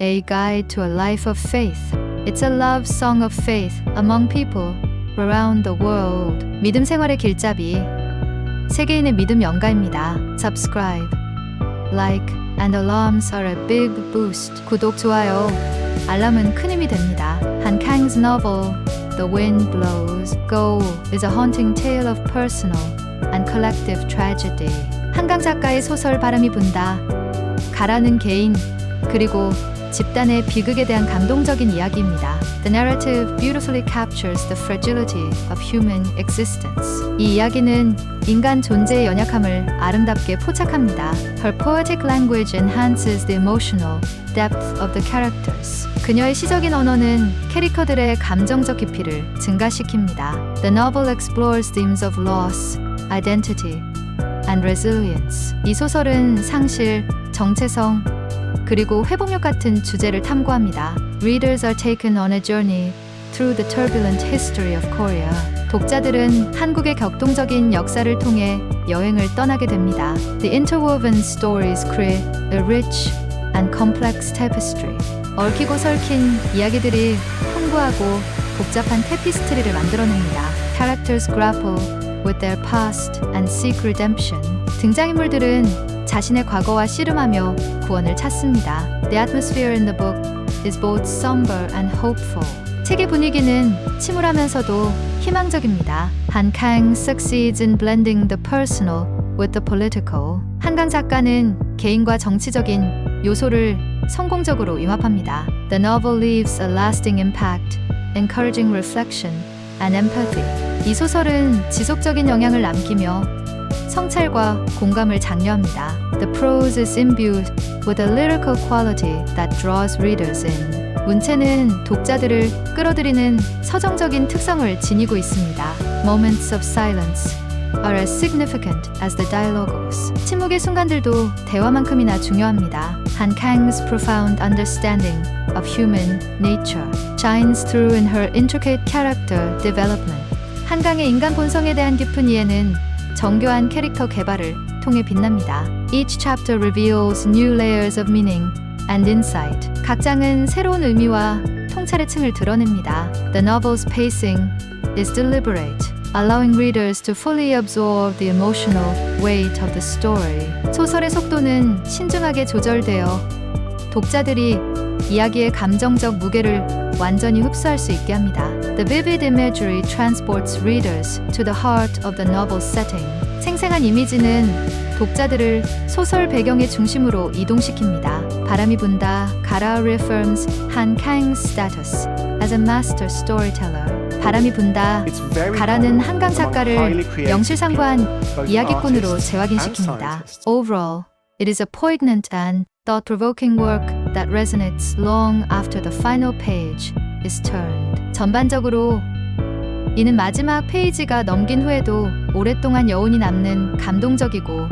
A Guide to a Life of Faith. It's a love song of faith among people around the world. 믿음 생활의 길잡이. 세계인의 믿음 연가입니다. Subscribe, like, and alarms are a big boost. 구독, 좋아요, 알람은 큰 힘이 됩니다. Han Kang's The Wind Blows Go is a haunting tale of personal and collective tragedy. 한강 작가의 소설 바람이 분다. 가라는 개인 그리고 집단의 비극에 대한 감동적인 이야기입니다. The narrative beautifully captures the fragility of human existence. 이 이야기는 인간 존재의 연약함을 아름답게 포착합니다. Her poetic language enhances the emotional depth of the characters. 그녀의 시적인 언어는 캐릭터들의 감정적 깊이를 증가시킵니다. The novel explores themes of loss, identity, and resilience. 이 소설은 상실, 정체성, 그리고 회복력 같은 주제를 탐구합니다. Readers are taken on a journey through the turbulent history of Korea. 독자들은 한국의 격동적인 역사를 통해 여행을 떠나게 됩니다. The interwoven stories create a rich and complex tapestry. 얽히고 설킨 이야기들이 풍부하고 복잡한 테피스트리를 만들어냅니다. Characters grapple with their past and seek redemption. 등장인물들은 자신의 과거와 씨름하며 구원을 찾습니다. The atmosphere in the book is both somber and hopeful. 책의 분위기는 침울하면서도 희망적입니다. Han Kang succeeds in blending the personal with the political. 한강 작가는 개인과 정치적인 요소를 성공적으로 융합합니다. The novel leaves a lasting impact, encouraging reflection empathy. 이 소설은 지속적인 영향을 남기며 성찰과 공감을 장려합니다. The prose is imbued with a lyrical quality that draws readers in. 문체는 독자들을 끌어들이는 서정적인 특성을 지니고 있습니다. Moments of silence are as significant as the dialogues. 침묵의 순간들도 대화만큼이나 중요합니다. Han Kang's profound understanding of human nature shines through in her intricate character development. 한강의 인간 본성에 대한 깊은 이해는 정교한 캐릭터 개발을 통해 빛납니다. Each chapter reveals new layers of meaning and insight. 각 장은 새로운 의미와 통찰의 층을 드러냅니다. The novel's pacing is deliberate, allowing readers to fully absorb the emotional weight of the story. 소설의 속도는 신중하게 조절되어 독자들이 이야기의 감정적 무게를 완전히 흡수할 수 있게 합니다. The vivid imagery transports readers to the heart of the novel's setting. 생생한 이미지는 독자들을 소설 배경의 중심으로 이동시킵니다. 바람이 분다. 가라 reaffirms Han Kang's status as a master storyteller. 바람이 분다. 가라는 한강 작가를 both 이야기꾼으로 재확인시킵니다. Overall, it is a poignant and thought-provoking work that resonates long after the final page is turned. 전반적으로 이는 마지막 페이지가 넘긴 후에도 오랫동안 여운이 남는 감동적이고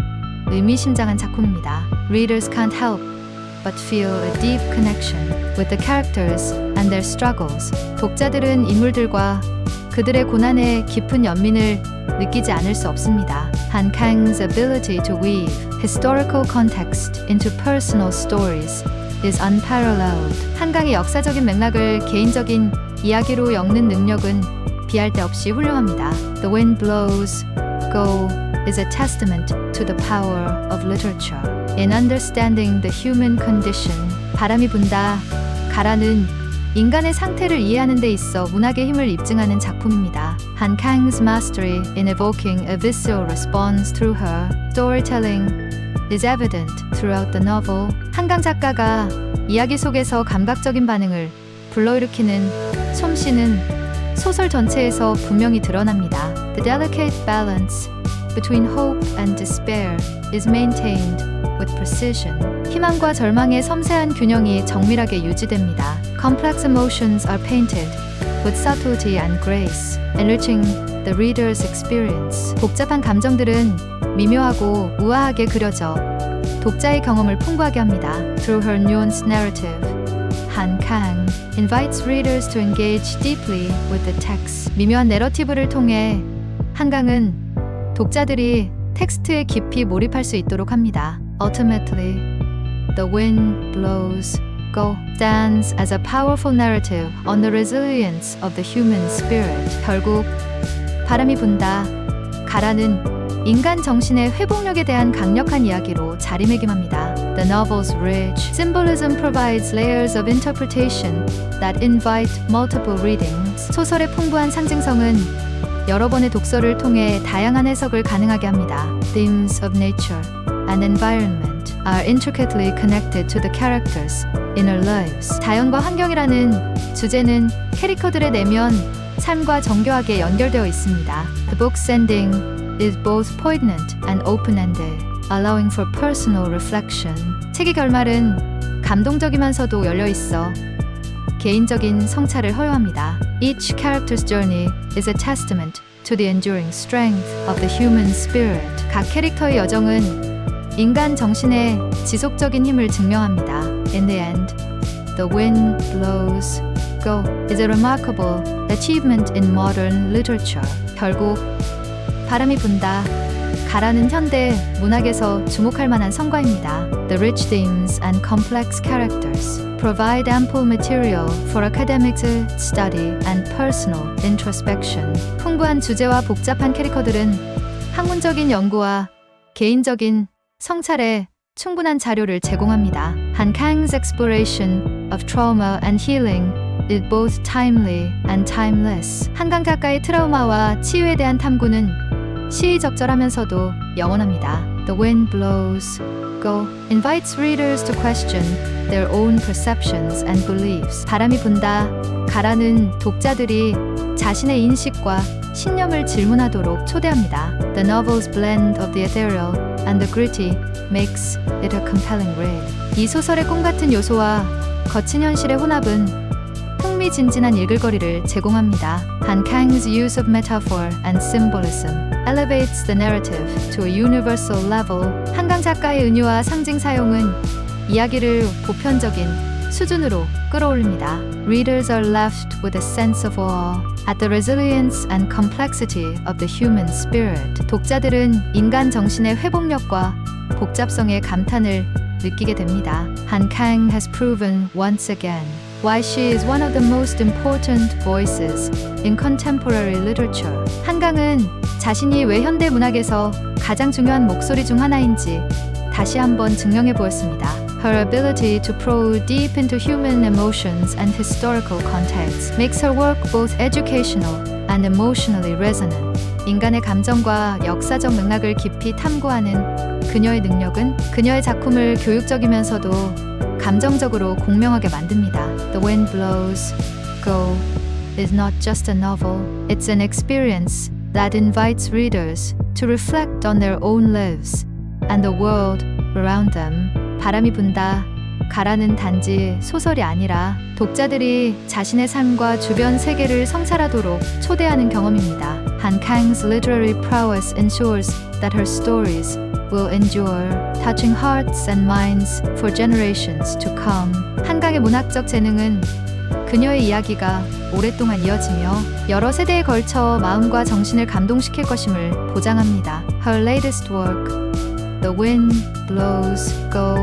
의미심장한 작품입니다. Readers can't help but feel a deep connection with the characters and their struggles. 독자들은 인물들과 그들의 고난의 깊은 연민을 느끼지 않을 수 없습니다. Kang's ability to weave historical context into personal stories is unparalleled. 한강의 역사적인 맥락을 개인적인 이야기로 엮는 능력은 비할 데 없이 훌륭합니다. The Wind Blows, Go is a testament to the power of literature. In understanding the human condition, 바람이 분다, 가라는 인간의 상태를 이해하는 데 있어 문학의 힘을 입증하는 작품입니다. Han Kang's mastery in evoking a visceral response through her storytelling is evident throughout the novel. 한강 작가가 이야기 속에서 감각적인 반응을 불러일으키는 솜씨는 소설 전체에서 분명히 드러납니다. The delicate balance between hope and despair is maintained with precision. 희망과 절망의 섬세한 균형이 정밀하게 유지됩니다. Complex emotions are painted with subtlety and grace, enriching the reader's experience. 복잡한 감정들은 미묘하고 우아하게 그려져 독자의 경험을 풍부하게 합니다. Through her nuanced narrative, Han Kang invites readers to engage deeply with the text. 미묘한 내러티브를 통해 한강은 독자들이 텍스트에 깊이 몰입할 수 있도록 합니다. Ultimately, The Wind Blows Go stands as a powerful narrative on the resilience of the human spirit. 결국 바람이 분다. 가라는 인간 정신의 회복력에 대한 강력한 이야기로 자리매김합니다. The novel's rich symbolism provides layers of interpretation that invite multiple readings. 소설의 풍부한 상징성은 여러 번의 독서를 통해 다양한 해석을 가능하게 합니다. Themes of nature and environment are intricately connected to the characters' inner lives. 자연과 환경이라는 주제는 캐릭터들의 내면 삶과 정교하게 연결되어 있습니다. The book's ending is both poignant and open-ended, allowing for personal reflection. 책의 결말은 감동적이면서도 열려 있어 개인적인 성찰을 허용합니다. Each character's journey is a testament to the enduring strength of the human spirit. 각 캐릭터의 여정은 인간 정신의 지속적인 힘을 증명합니다. In the end, The Wind Blows Go is a remarkable achievement in modern literature. 결국 바람이 분다. 가라는 현대 문학에서 주목할 만한 성과입니다. The rich themes and complex characters provide ample material for academic study and personal introspection. 풍부한 주제와 복잡한 캐릭터들은 학문적인 연구와 개인적인 성찰에 충분한 자료를 제공합니다. Han Kang's exploration of trauma and healing is both timely and timeless. 한강 작가의 트라우마와 치유에 대한 탐구는 시의적절하면서도 영원합니다. The wind blows, go invites readers to question their own perceptions and beliefs. 바람이 분다, 가라는 독자들이 자신의 인식과 신념을 질문하도록 초대합니다. The novel's blend of the ethereal and the gritty makes it a compelling read. 이 소설의 꿈 같은 요소와 거친 현실의 혼합은 흥미진진한 읽을거리를 제공합니다. Han Kang's use of metaphor and symbolism elevates the narrative to a universal level. 한강 작가의 은유와 상징 사용은 이야기를 보편적인 수준으로 끌어올립니다. Readers are left with a sense of awe at the resilience and complexity of the human spirit. 독자들은 인간 정신의 회복력과 복잡성의 감탄을 느끼게 됩니다. Han Kang has proven once again why she is one of the most important voices in contemporary literature. 한강은 자신이 왜 현대 문학에서 가장 중요한 목소리 중 하나인지 다시 한번 증명해 보였습니다. Her ability to probe deep into human emotions and historical context makes her work both educational and emotionally resonant. 인간의 감정과 역사적 맥락을 깊이 탐구하는 그녀의 능력은 그녀의 작품을 교육적이면서도 감정적으로 공명하게 만듭니다. The Wind Blows Go is not just a novel, it's an experience that invites readers to reflect on their own lives and the world around them. 바람이 분다. 가라는 단지 소설이 아니라 독자들이 자신의 삶과 주변 세계를 성찰하도록 초대하는 경험입니다. Han Kang's literary prowess ensures that her stories will endure, touching hearts and minds for generations to come. 한강의 문학적 재능은 그녀의 이야기가 오랫동안 이어지며 여러 세대에 걸쳐 마음과 정신을 감동시킬 것임을 보장합니다. Her latest work, The Wind Blows Go,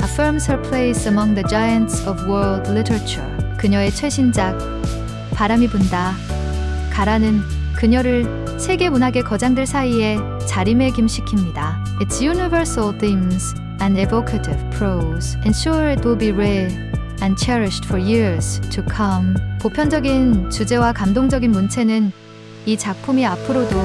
affirms her place among the giants of world literature. 그녀의 최신작, 바람이 분다, 가라는 그녀를 세계 문학의 거장들 사이에 자리매김시킵니다. Its universal themes and evocative prose ensure it will be read and cherished for years to come. 보편적인 주제와 감동적인 문체는 이 작품이 앞으로도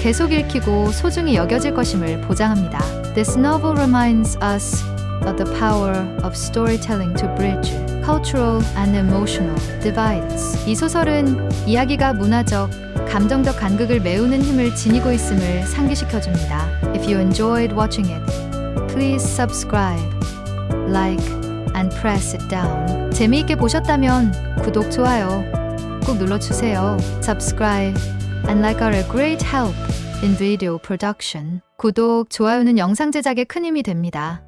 계속 읽히고 소중히 여겨질 것임을 보장합니다. This novel reminds us of the power of storytelling to bridge cultural and emotional divides. 이 소설은 이야기가 문화적, 감정적 간극을 메우는 힘을 지니고 있음을 상기시켜줍니다. If you enjoyed watching it, please subscribe, like, and press it down. 재미있게 보셨다면 구독, 좋아요 꼭 눌러주세요. Subscribe and like are a great help video production. 구독, 좋아요는 영상 제작에 큰 힘이 됩니다.